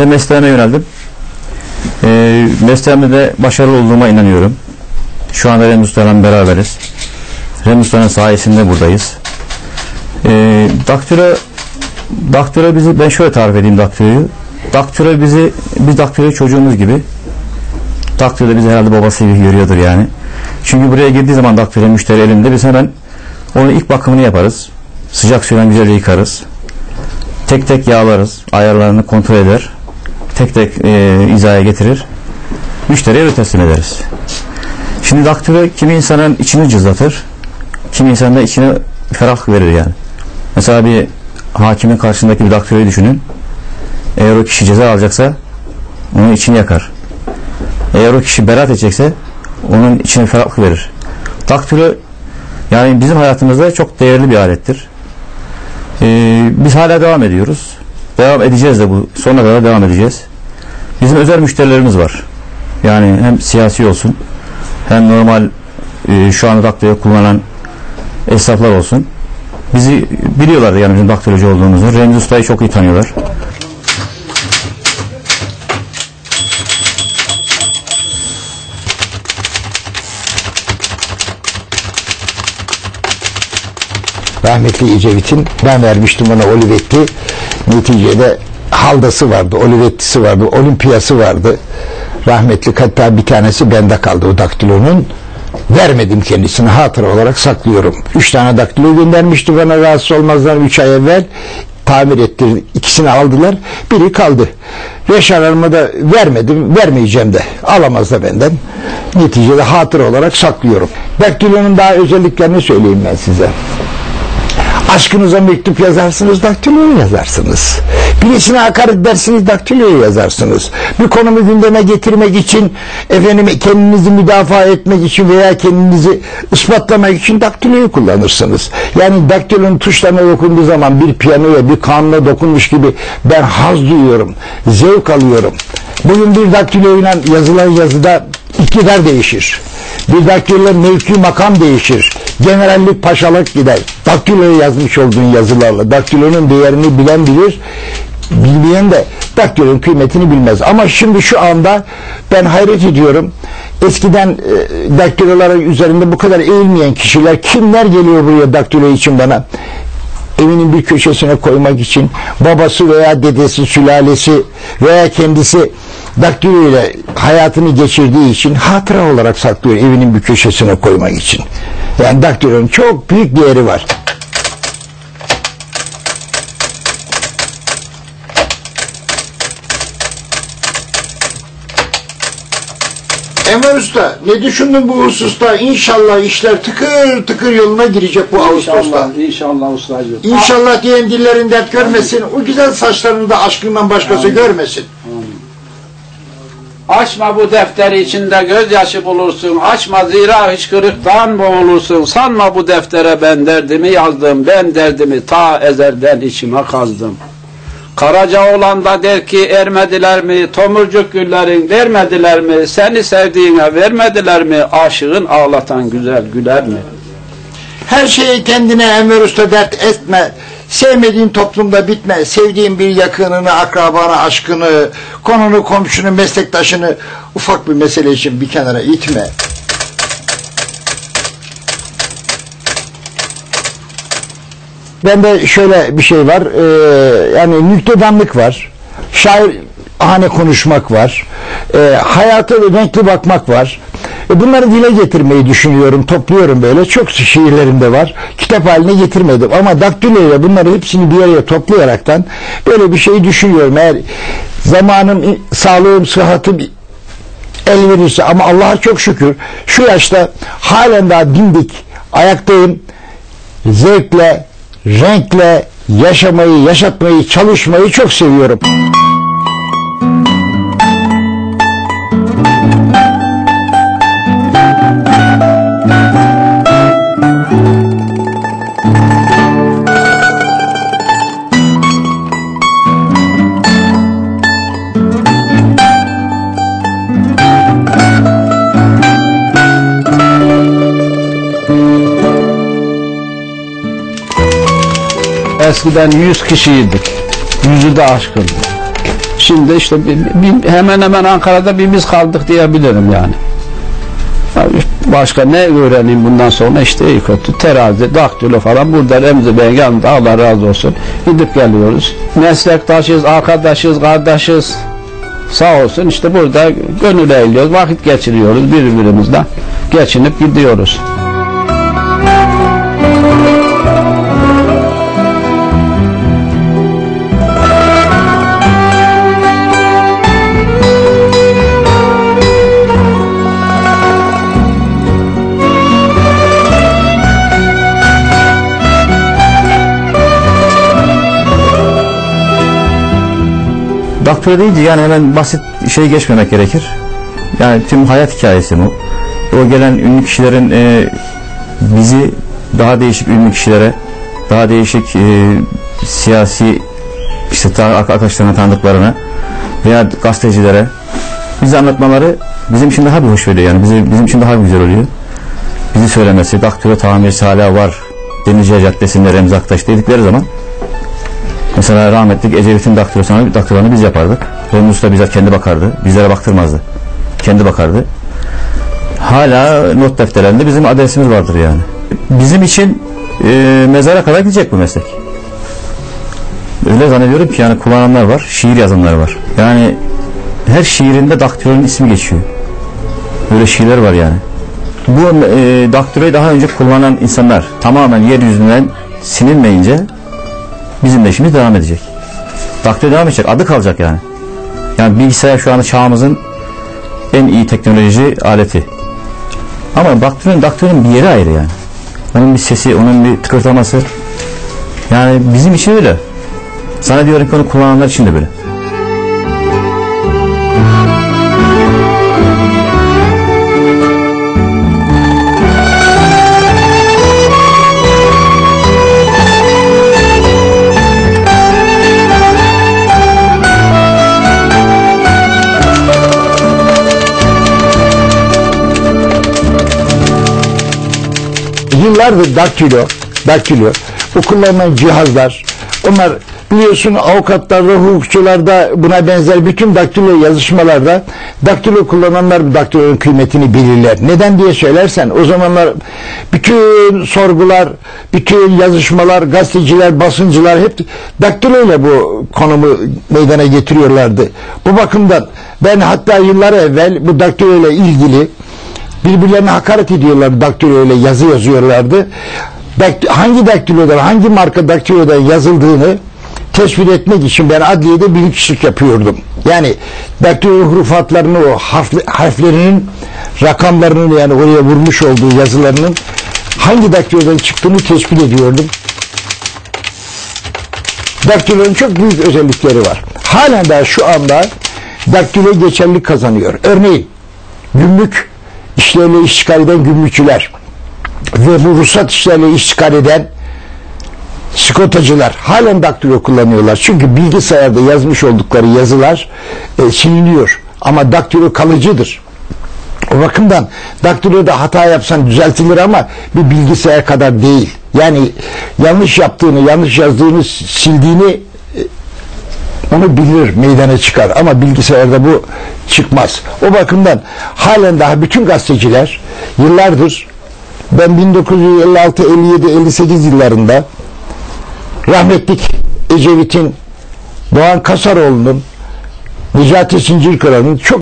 ve mesleğime yöneldim. E, mesleğimde de başarılı olduğuma inanıyorum. Şu anda Remzi Usta'yla beraberiz. Remzi Usta'nın sayesinde buradayız. E, daktilo, daktilo bizi, ben şöyle tarif edeyim daktiloyu. Daktilo bizi, biz daktiloyu çocuğumuz gibi. Daktilo bizi herhalde babası gibi görüyordur yani. Çünkü buraya girdiği zaman daktilo müşteri elinde biz hemen onun ilk bakımını yaparız. Sıcak suyla güzelce yıkarız. Tek tek yağlarız. Ayarlarını kontrol eder. Tek tek e, izaya getirir. Müşteriye öyle teslim ederiz. Şimdi daktilo kimi insanın içini cızlatır. Kimi insanın da içine ferah verir yani. Mesela bir hakimin karşısındaki bir daktiloyu düşünün. Eğer o kişi ceza alacaksa onun içini yakar. Eğer o kişi beraat edecekse onun içine ferahlık verir. Daktilo yani bizim hayatımızda çok değerli bir alettir. Ee, biz hala devam ediyoruz. Devam edeceğiz de bu sonuna kadar devam edeceğiz. Bizim özel müşterilerimiz var. Yani hem siyasi olsun hem normal e, şu anda daktiloyu kullanan esnaflar olsun. Bizi biliyorlar yani bizim daktilocu olduğumuzu. Remzi Usta'yı çok iyi tanıyorlar. rahmetli Ecevit'in ben vermiştim ona Olivetti neticede haldası vardı, Olivettisi vardı, olimpiyası vardı. Rahmetli hatta bir tanesi bende kaldı o daktilonun. Vermedim kendisine hatıra olarak saklıyorum. Üç tane daktilo göndermişti bana rahatsız olmazlar üç ay evvel. Tamir ettirdi ikisini aldılar biri kaldı. Reşarlarımı da vermedim vermeyeceğim de. Alamaz da benden. Neticede hatıra olarak saklıyorum. Daktilonun daha özelliklerini söyleyeyim ben size Aşkınıza mektup yazarsınız, daktiloyu yazarsınız. Birisine hakaret dersiniz, daktiloyu yazarsınız. Bir konumu gündeme getirmek için, efendim kendinizi müdafaa etmek için veya kendinizi ispatlamak için daktiloyu kullanırsınız. Yani daktilonun tuşlarına dokunduğu zaman bir piyanoya, bir kanuna dokunmuş gibi ben haz duyuyorum, zevk alıyorum. Bugün bir daktiloyla yazılan yazıda iktidar değişir. Bir daktiloyla mevki makam değişir. Generallik paşalık gider. Daktiloya yazmış olduğun yazılarla. Daktilonun değerini bilen bilir. Bilmeyen de daktilonun kıymetini bilmez. Ama şimdi şu anda ben hayret ediyorum. Eskiden e, daktiloların üzerinde bu kadar eğilmeyen kişiler kimler geliyor buraya daktilo için bana? evinin bir köşesine koymak için babası veya dedesi, sülalesi veya kendisi daktilo ile hayatını geçirdiği için hatıra olarak saklıyor evinin bir köşesine koymak için. Yani daktilonun çok büyük değeri var. Enver Usta ne düşündün bu hususta? İnşallah işler tıkır tıkır yoluna girecek bu Ağustos'ta. İnşallah, inşallah ustacığım. İnşallah diyen dillerin dert görmesin. O güzel saçlarını da aşkından başkası görmesin. Açma bu defteri içinde gözyaşı bulursun. Açma zira hıçkırıktan boğulursun. Sanma bu deftere ben derdimi yazdım. Ben derdimi ta ezelden içime kazdım. Karaca olan da der ki ermediler mi? Tomurcuk güllerin vermediler mi? Seni sevdiğine vermediler mi? Aşığın ağlatan güzel güler mi? Her şeyi kendine Enver Usta dert etme. Sevmediğin toplumda bitme. Sevdiğin bir yakınını, akrabanı, aşkını, konunu, komşunu, meslektaşını ufak bir mesele için bir kenara itme. Bende şöyle bir şey var. e, yani nüktedanlık var. Şair hane konuşmak var. E, hayata renkli bakmak var. E, bunları dile getirmeyi düşünüyorum. Topluyorum böyle. Çok şiirlerimde var. Kitap haline getirmedim. Ama daktilo ile bunları hepsini bir araya toplayaraktan böyle bir şey düşünüyorum. Eğer zamanım, sağlığım, sıhhatim el verirse ama Allah'a çok şükür şu yaşta halen daha dimdik ayaktayım zevkle renkle yaşamayı yaşatmayı çalışmayı çok seviyorum Eskiden yüz kişiydik. Yüzü de aşkın. Şimdi işte hemen hemen Ankara'da bir biz kaldık diyebilirim yani. Başka ne öğreneyim bundan sonra işte iyi kötü terazi, daktilo falan burada Remzi Bey'in yanında Allah razı olsun gidip geliyoruz. Meslektaşız, arkadaşız, kardeşiz. Sağ olsun işte burada gönül eğliyoruz, vakit geçiriyoruz birbirimizle. Geçinip gidiyoruz. Daktilo deyince yani hemen basit şey geçmemek gerekir. Yani tüm hayat hikayesi bu. O gelen ünlü kişilerin e, bizi daha değişik ünlü kişilere, daha değişik e, siyasi işte arkadaşlarına tanıdıklarına veya gazetecilere bizi anlatmaları bizim için daha bir hoş veriyor yani bizi, bizim için daha güzel oluyor. Bizi söylemesi, daktilo tamircisi hala var Demirciğer Caddesi'nde Remzi Aktaş dedikleri zaman Mesela rahmetlik Ecevit'in daktilosunu, daktilonu biz yapardık. Remzi Usta bizzat kendi bakardı. Bizlere baktırmazdı. Kendi bakardı. Hala not defterlerinde bizim adresimiz vardır yani. Bizim için e, mezara kadar gidecek bu meslek. Öyle zannediyorum ki yani kullananlar var, şiir yazanlar var. Yani her şiirinde daktilonun ismi geçiyor. Böyle şiirler var yani. Bu e, daktiloyu daha önce kullanan insanlar tamamen yeryüzünden silinmeyince bizim de işimiz devam edecek. Daktilo devam edecek. Adı kalacak yani. Yani bilgisayar şu anda çağımızın en iyi teknoloji aleti. Ama daktilonun, daktilonun bir yeri ayrı yani. Onun bir sesi, onun bir tıkırtaması. Yani bizim için öyle. Sana diyorum ki onu kullananlar için de böyle. Yıllardır daktilo, daktilo, bu kullanılan cihazlar, onlar biliyorsun avukatlarda, hukukçularda buna benzer bütün daktilo yazışmalarda daktilo kullananlar daktilonun kıymetini bilirler. Neden diye söylersen o zamanlar bütün sorgular, bütün yazışmalar, gazeteciler, basıncılar hep daktilo ile bu konumu meydana getiriyorlardı. Bu bakımdan ben hatta yıllar evvel bu daktilo ile ilgili birbirlerine hakaret ediyorlar daktilo ile yazı yazıyorlardı. Hangi daktilodan, hangi marka daktilodan yazıldığını tespit etmek için ben adliyede bilgisayar yapıyordum. Yani daktilo hurufatlarını o harf, harflerinin rakamlarını yani oraya vurmuş olduğu yazılarının hangi daktilodan çıktığını tespit ediyordum. Daktilonun çok büyük özellikleri var. Halen daha şu anda daktilo geçerli kazanıyor. Örneğin gümrük işlerle işgal eden gümrükçüler ve bu ruhsat işlerle işgal eden sigortacılar halen daktilo kullanıyorlar. Çünkü bilgisayarda yazmış oldukları yazılar e, siliniyor. Ama daktilo kalıcıdır. O bakımdan daktiloda hata yapsan düzeltilir ama bir bilgisayar kadar değil. Yani yanlış yaptığını, yanlış yazdığını, sildiğini onu bilir, meydana çıkar ama bilgisayarda bu çıkmaz. O bakımdan halen daha bütün gazeteciler yıllardır ben 1956, 57, 58 yıllarında rahmetlik Ecevit'in Doğan Kasaroğlu'nun Necati Zincirkıran'ın çok